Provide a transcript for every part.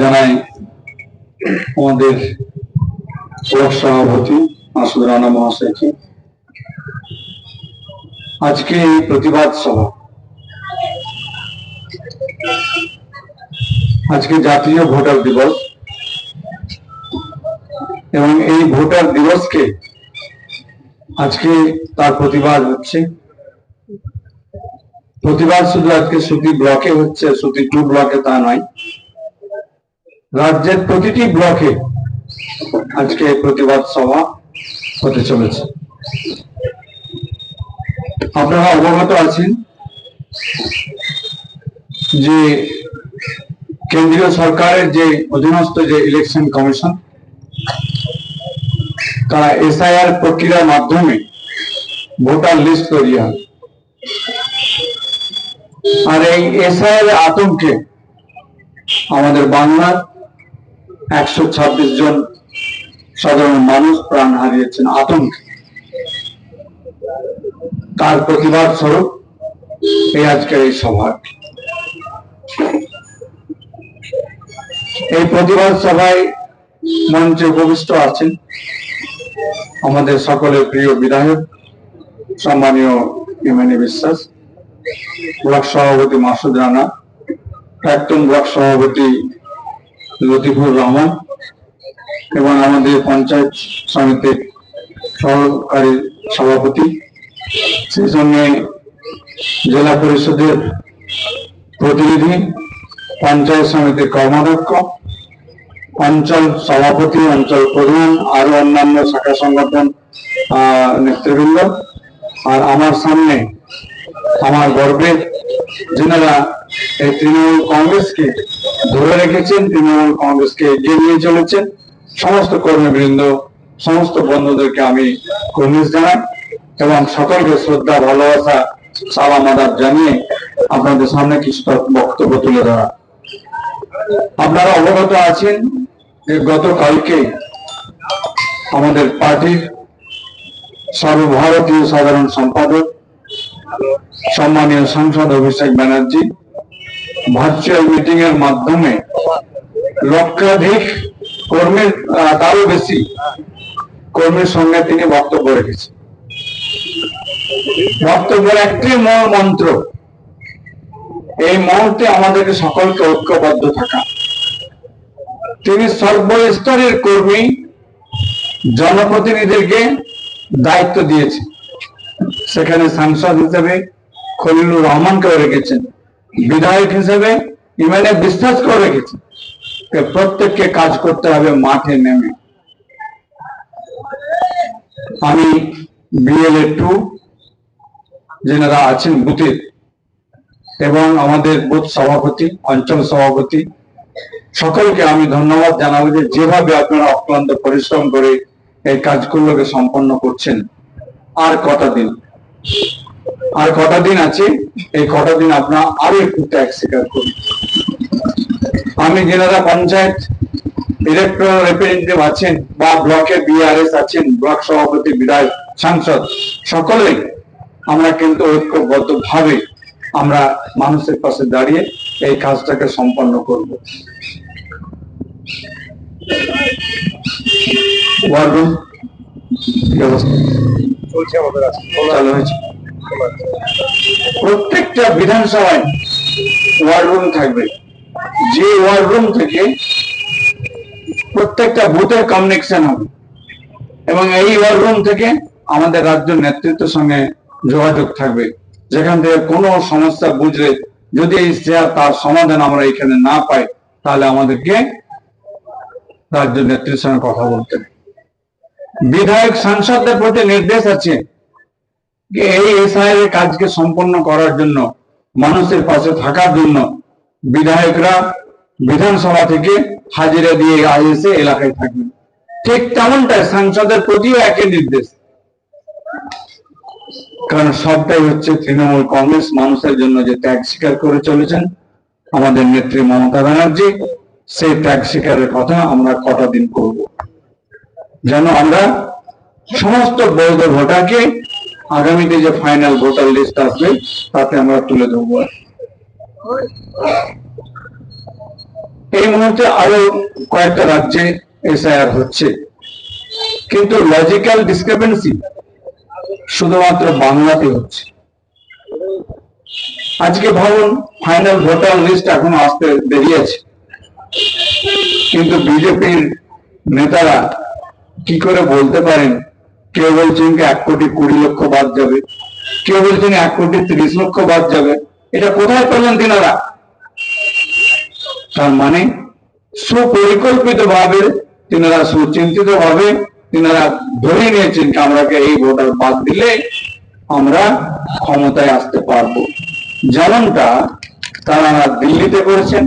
জানাই আমাদের ব্লক সভাপতি মাসুদ রানা মহাশয়কে। আজকে প্রতিবাদ সভা। আজকে জাতীয় ভোটার দিবস। এবং এই ভোটার দিবসকে আজকে তার প্রতিবাদ হচ্ছে। প্রতিবাদ শুধু আজকে সুতি ব্লকে হচ্ছে, সুতি টু ব্লকে তা নয়। রাজ্যের প্রতিটি ব্লকে আজকে প্রতিবাদ সভা হতে চলেছে। আপনারা অবগত আছেন যে কেন্দ্রীয় সরকারের যে অধীনস্থ যে ইলেকশন কমিশন তারা এসআইআর প্রক্রিয়ার মাধ্যমে ভোটার লিস্ট তৈরি হয়। আর এই এসআইআর আতঙ্কে আমাদের বাংলার একশো ছাব্বিশ জন সাধারণ মানুষ প্রাণ হারিয়েছেন আতঙ্কে। তার প্রতিবাদ স্বরূপ এই আজকের এই সভা। এই প্রতিবাদ সভায় মঞ্চে উপবিষ্ট আছেন আমাদের সকলের প্রিয় বিধায়ক, সম্মানীয় ইমানি বিশ্বাস, ব্লক সভাপতি মাসুদ রানা, প্রাক্তন ব্লক সভাপতি লতিফুর রহমান এবং আমাদের পঞ্চায়েত সমিতির সহকারী সভাপতি। সেই সঙ্গে জেলা পরিষদের প্রতিনিধি, পঞ্চায়েত সমিতির কর্মাধ্যক্ষ, অঞ্চল সভাপতি, অঞ্চল প্রধান, আরও অন্যান্য শাখা সংগঠন নেতৃবৃন্দ। আর আমার সামনে আমার গর্বের যেনারা এই তৃণমূল কংগ্রেসকে ধরে রেখেছেন, তৃণমূল কংগ্রেসকে এগিয়ে নিয়ে চলেছেন। সমস্ত কর্মীবৃন্দ, সমস্ত বন্ধুদেরকে আমি কর্মিস জানাই এবং সকলকে শ্রদ্ধা, ভালোবাসা, সালাম, আদাব জানিয়ে আপনাদের সামনে কিছু বক্তব্য তুলে ধরা। আপনারা অবগত আছেন যে গতকালকে আমাদের পার্টির সর্বভারতীয় সাধারণ সম্পাদক, সম্মানীয় সাংসদ অভিষেক ব্যানার্জি ভার্চুয়াল মিটিং এর মাধ্যমে লক্ষাধিক কর্মীর তারও বেশি কর্মীর সঙ্গে তিনি বক্তব্য রেখেছেন। বক্তব্যের একটি মূল মন্ত্র। এই মুহূর্তে আমাদেরকে সকলকে ঐক্যবদ্ধ থাকা। তিনি সর্বস্তরের কর্মী, জনপ্রতিনিধিদেরকে দায়িত্ব দিয়েছেন। সেখানে সাংসদ হিসেবে খলিলুর রহমানকেও রেখেছেন। বিধায়ক হিসেবে ইমানে বিশ্বাস করে যে প্রত্যেককে কাজ করতে হবে মাঠে নেমে। আমি বিএলএ টু যেনারা আছেন বুথের এবং আমাদের বুথ সভাপতি, অঞ্চল সভাপতি, সকলকে আমি ধন্যবাদ জানাব যে যেভাবে আপনারা অক্লান্ত পরিশ্রম করে এই কাজগুলোকে সম্পন্ন করছেন। আর কটা দিন আর কটা দিন আছে? এই কটা দিন আপনারা আরও একটু ত্যাগ স্বীকার করুন। আমি যেনারা পঞ্চায়েত ইলেকট্রাল রিপ্রেজেন্টেটিভ আছেন বা ব্লকে বিআরএস আছেন ব্লক সভাপতি বিধায়ক সাংসদ সকলেই আমরা কিন্তু ঐক্যবদ্ধ ভাবে আমরা মানুষের পাশে দাঁড়িয়ে এই কাজটাকে সম্পন্ন করব। ওয়ার্ড রুম চলছে আমাদের প্রত্যেকটা বিধানসভায় ওয়ার্ড রুম থাকবে। যে ওয়ার্ড রুম থেকে প্রত্যেকটা বুথের কমিউনিকেশন হবে। এবং এই ওয়ার্ড রুম থেকে আমাদের রাজ্য নেতৃত্বের সঙ্গে যোগাযোগ থাকবে। যেখান থেকে কোনো সমস্যা বুঝলে যদি এই তার সমাধান আমরা এখানে না পাই, তাহলে আমাদেরকে রাজ্য নেতৃত্বের সঙ্গে কথা বলতে বিধায়ক সাংসদদের প্রতি নির্দেশ আছে যে এই এসআইআর এর কাজকে সম্পন্ন করার জন্য, মানুষের পাশে থাকার জন্য বিধায়করা বিধানসভা থেকে হাজিরা দিয়ে এসে এলাকায় থাকবেন। ঠিক তেমনটাই সাংসদের প্রতিও একই নির্দেশ। কারণ সবটাই হচ্ছে তৃণমূল কংগ্রেস, মানুষের জন্য যে ত্যাগ স্বীকার করে চলেছেন আমাদের নেত্রী মমতা ব্যানার্জি, সেই ত্যাগ স্বীকারের কথা আমরা কটা দিন করব। যেন আমরা সমস্ত বৈধ ভোটারকে আগামীতে যে ফাইনাল ভোটার লিস্ট আসবে, তাতে আমরা তুলে ধরবো। এই মুহূর্তে আরও কয়েকটা রাজ্যে এসআইআর হচ্ছে। কিন্তু লজিক্যাল ডিসক্রিপেন্সি শুধুমাত্র বাংলাতে হচ্ছে। আজকে ভাবুন ফাইনাল ভোটার লিস্ট এখনও আসতে দেরি আছে। কিন্তু বিজেপির নেতারা কি করে বলতে পারেন? কেউ বলছেন এক কোটি কুড়ি লক্ষ বাদ যাবে, কেউ বলছেন এক কোটি তিরিশ লক্ষ বাদ যাবে, এটা কোথায় পেলেন তিনারা? তার মানে সুপরিকল্পিত ভাবে তিনারা সুচিন্তিত ভাবে তিনারা ধরে নিয়েছেন আমরাকে এই ভোটার বাদ দিলে আমরা ক্ষমতায় আসতে পারব। যেমনটা তারা দিল্লিতে করেছেন,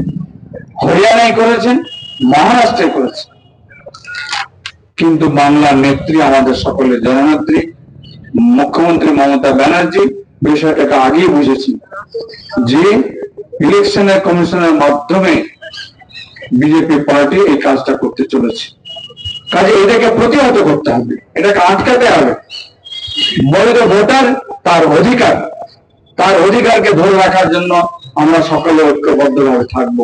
হরিয়ানায় করেছেন, মহারাষ্ট্রে করেছেন। কিন্তু বাংলার নেত্রী আমাদের সকলের জননেত্রী, মুখ্যমন্ত্রী মমতা ব্যানার্জি বিষয়টাকে আগেই বুঝেছি যে ইলেকশনের কমিশনের মাধ্যমে বিজেপি পার্টি এই কাজটা করতে চলেছে। কাজে এটাকে প্রতিহত করতে হবে, এটাকে আটকাতে হবে। বৈধ ভোটার তার অধিকার, তার অধিকারকে ধরে রাখার জন্য আমরা সকলে ঐক্যবদ্ধভাবে থাকব।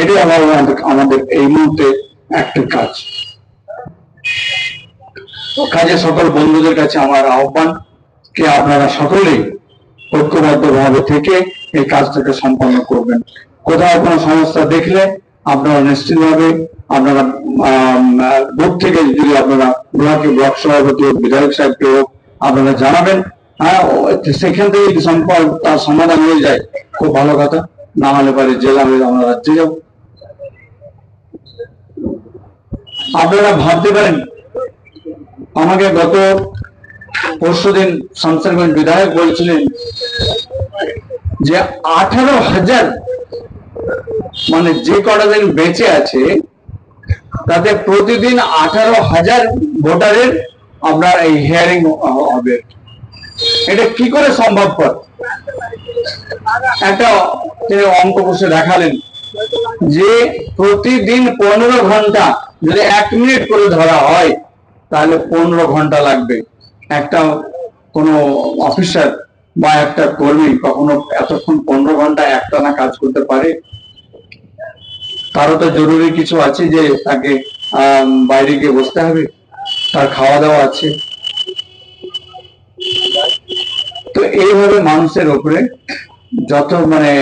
এটাই আমার আমাদের এই মুহূর্তে একটা কাজ। কাজে সকল বন্ধুদের কাছে আমার আহ্বান যে আপনারা সকলেই ঐক্যবদ্ধ ভাবে থেকে এই কাজটাকে সম্পন্ন করবেন। কোথাও কোনো সমস্যা দেখলে আপনারা নিশ্চিতভাবে আপনারা বুথ থেকে যদি আপনারা ব্লকে, ব্লক সভাপতি হোক, বিধায়ক সাহেবকে হোক, আপনারা জানাবেন হ্যাঁ সেখান থেকে সম্পর্ক, তার সমাধান হয়ে যায়। খুব ভালো কথা। না হলে পারে জেলা হয়ে আমরা রাজ্যে যাব। আপনারা ভাবতে পারেন, আমাকে গত পরশুদিন শামসারগঞ্জ বিধায়ক বলছিলেন যে আঠারো হাজার মানে যে কটা দিন বেঁচে আছে, তাতে প্রতিদিন আঠারো হাজার ভোটারের আপনার এই হিয়ারিং হবে। এটা কি করে সম্ভবপর? একটা তিনি অঙ্ক বসে দেখালেন। যে প্রতিদিন পনেরো ঘণ্টা যদি এক মিনিট করে ধরা হয়, তাহলে পনেরো ঘণ্টা লাগবে। একটা কোনো অফিসার বা একটা কর্মী কখনো এতক্ষণ পনেরো ঘণ্টা একটানা কাজ করতে পারে। কারও তো জরুরি কিছু আছে যে তাকে বাইরে গিয়ে বসতে হবে, তার খাওয়া দাওয়া আছে। তো এইভাবে মানুষের উপরে যত মানে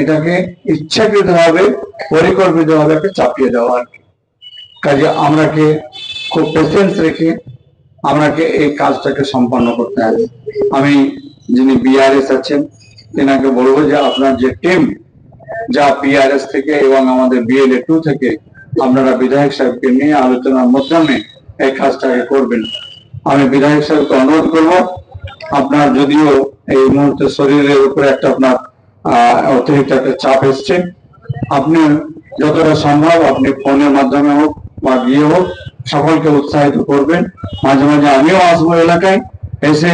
এটাকে ইচ্ছাকৃত ভাবে পরিকল্পিত ভাবে একটা চাপিয়ে দেওয়া আর কি। কাজে আমরাকে খুব পেশেন্স রেখে আমরাকে এই কাজটাকে সম্পন্ন করতে হবে। আমি যিনি বিআরএস আছেন তেনাকে বলব যে আপনার যে টিম যা পিআরএস থেকে এবং আমাদের বিএলএ টু থেকে আপনারা বিধায়ক সাহেবকে নিয়ে আলোচনার মাধ্যমে এই কাজটাকে করবেন। আমি বিধায়ক সাহেবকে অনুরোধ করব, আপনার যদিও এই মুহূর্তে শরীরের উপরে একটা আপনার অতিরিক্ত একটা চাপ এসছে। আপনি যতটা সম্ভব আপনি ফোনের মাধ্যমে হোক বা গিয়ে হোক সকলকে উৎসাহিত করবেন। মাঝে মাঝে আমিও আসব এলাকায়। এসে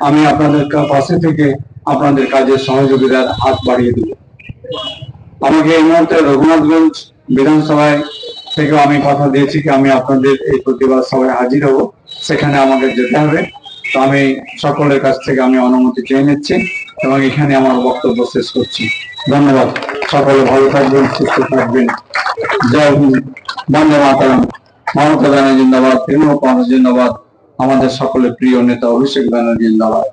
আমি আপনাদের পাশে থেকে আপনাদের কাজের সহযোগিতার হাত বাড়িয়ে দেব। আমাকে এই মুহূর্তে রঘুনাথগঞ্জ বিধানসভায় থেকেও আমি কথা দিয়েছি কি আমি আপনাদের এই প্রতিবাদ সভায় হাজির হব। সেখানে আমাকে যেতে হবে। তো আমি সকলের কাছ থেকে আমি অনুমতি চেয়ে নিচ্ছি এবং এখানে আমার বক্তব্য শেষ করছি। ধন্যবাদ। সকলে ভালো থাকবেন, সুস্থ থাকবেন। জয় হিন্দ। বন্দে মাতারাম। মমতা ব্যানার্জিন্দাবাদ তৃণমূল কংগ্রেস জিন্দাবাদ। আমাদের সকলের প্রিয় নেতা অভিষেক ব্যানার্জি জিন্দাবাদ।